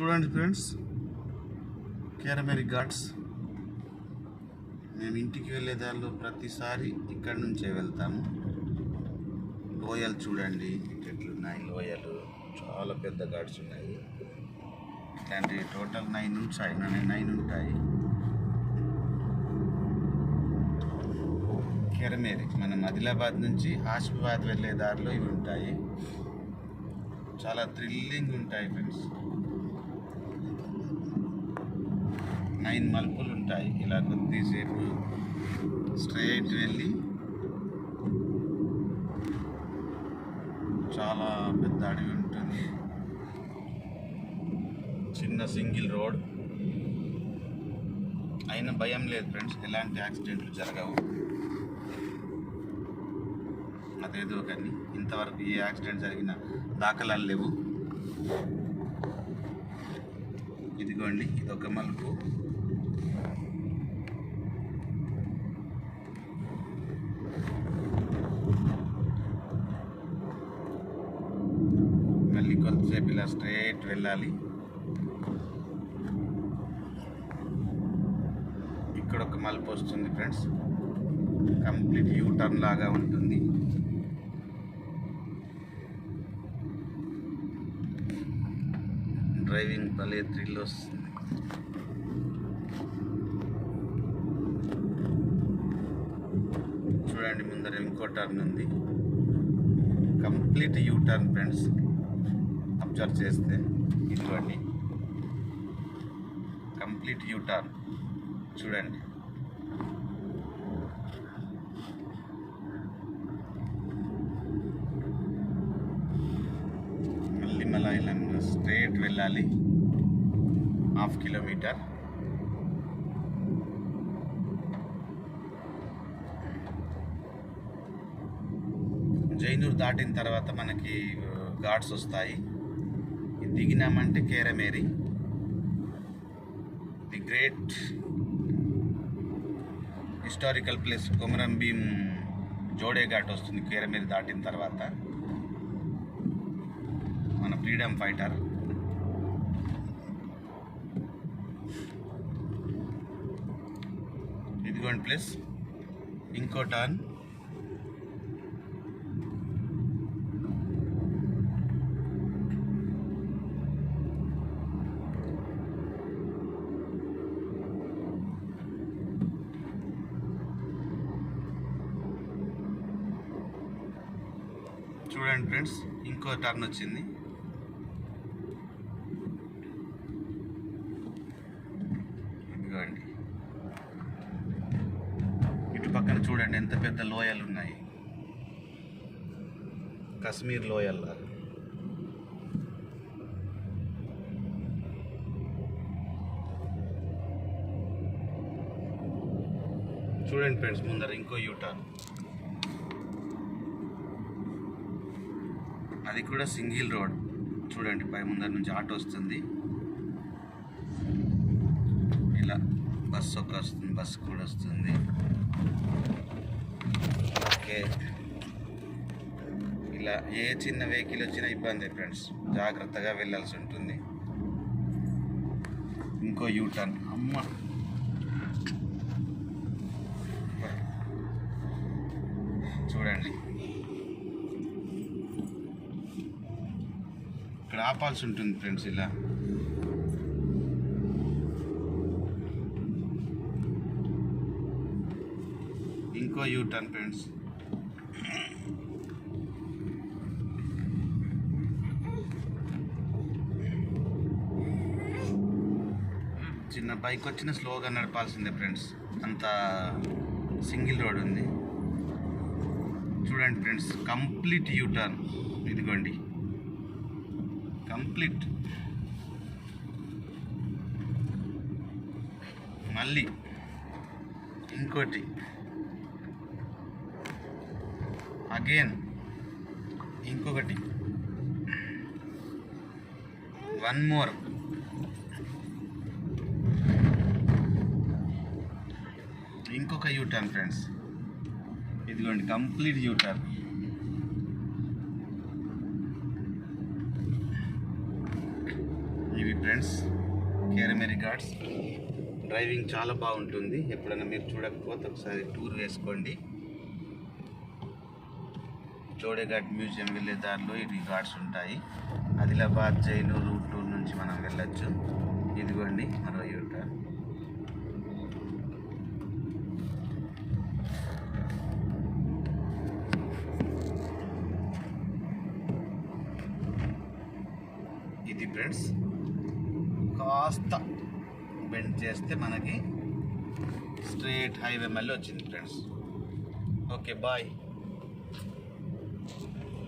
చూడండి ఫ్రెండ్స్. కేరమేరి ఘాట్స్. మేము ఇంటికి వెళ్ళే దారిలో ప్రతిసారి ఇక్కడి నుంచే వెళ్తాము. లోయలు చూడండి. ఎట్లున్నాయి లోయలు. చాలా పెద్ద ఘాట్స్ ఉన్నాయి. ఇట్లాంటి టోటల్ నైన్ ఉంటాయి నైన్ ఉంటాయి. కెరమేరి మనం ఆదిలాబాద్ నుంచి ఆసిఫాబాద్ వెళ్ళే దారిలో ఇవి ఉంటాయి. చాలా థ్రిల్లింగ్ ఉంటాయి ఫ్రెండ్స్. నైన్ మలుపులు ఉంటాయి. ఇలా కొద్దిసేపు స్ట్రైట్ వెళ్ళి చాలా పెద్ద అడవి ఉంటుంది. చిన్న సింగిల్ రోడ్. అయినా భయం లేదు ఫ్రెండ్స్ ఎలాంటి యాక్సిడెంట్లు జరగవు. అదేదో కానీ ఇంతవరకు ఏ యాక్సిడెంట్ జరిగిన దాఖలాలు లేవు. ఇదిగోండి ఇదొక మలుపు. మళ్ళీ కొంతసేపు ఇలా స్ట్రైట్ వెళ్ళాలి. ఇక్కడ ఒక మలుపు వస్తుంది ఫ్రెండ్స్. కంప్లీట్ యూ టర్న్ లాగా ఉంటుంది. డ్రైవింగ్ భలే థ్రిల్ వస్తుంది. చూడండి ముందర ఇంకో టర్న్ ఉంది complete U turn friends observe చేస్తే ఇదిగోండి. కంప్లీట్ యూ టర్న్ చూడండి. మళ్ళీ మళ్ళీ స్ట్రేట్ వెళ్ళాలి. హాఫ్ కిలోమీటర్ జైనూర్ దాటిన తర్వాత మనకి ఘాట్స్ వస్తాయి. దిగినామంటే Kerameri. The great historical place Komaram Bheem Jode Ghat వస్తుంది కేరమేరి దాటిన తర్వాత. మన ఫ్రీడమ్ ఫైటర్. ఇదిగోండి ప్లస్. ఇంకో టర్న్ చూడండి ఫ్రెండ్స్ ఇంకో టర్న్ వచ్చింది. ఇదిగోండి. ఇటు పక్కన చూడండి ఎంత పెద్ద లోయలు ఉన్నాయి. కశ్మీర్ లోయల్లా. చూడండి ఫ్రెండ్స్ ముందర ఇంకో యూటర్న్ అది కూడా సింగిల్ రోడ్. చూడండి పై ముందర నుంచి ఆటో వస్తుంది. ఇలా బస్సు ఒక వస్తుంది బస్సు కూడా వస్తుంది. ఓకే. ఇలా ఏ చిన్న వెహికల్ వచ్చినా ఇబ్బంది ఫ్రెండ్స్. జాగ్రత్తగా వెళ్ళాల్సి ఉంటుంది. ఇంకో యూటర్న్. అమ్మ. చూడండి. ఇక్కడ ఆపాల్సి ఉంటుంది ఫ్రెండ్స్ ఇలా. ఇంకో యూ టర్న్ ఫ్రెండ్స్. చిన్న బైక్ వచ్చిన స్లోగా నడపాల్సిందే ఫ్రెండ్స్. అంత సింగిల్ రోడ్ ఉంది. చూడండి ఫ్రెండ్స్ కంప్లీట్ యూ టర్న్ ఇదిగోండి. కంప్లీట్. మళ్ళీ ఇంకోటి. అగైన్ ఇంకొకటి. వన్ మోర్ ఇంకొక యూ టర్న్ ఫ్రెండ్స్ ఇదిగోండి complete U friends Kerameri ghats. Driving చాలా బాగుంటుంది. ఎప్పుడైనా మీరు చూడకపోతే ఒకసారి టూర్ వేసుకోండి. జోడేఘాట్ మ్యూజియం వెళ్ళే దారిలో ఇది ఘాట్స్ ఉంటాయి. ఆదిలాబాద్ జైలు రూట్ టూర్ నుంచి మనం వెళ్ళొచ్చు. ఇదిగోండి మరో యూట ఇది ఫ్రెండ్స్ కాస్త బెండ్ చేస్తే మనకి స్ట్రేట్ హైవే మళ్ళీ వచ్చింది ఫ్రెండ్స్ ఓకే బాయ్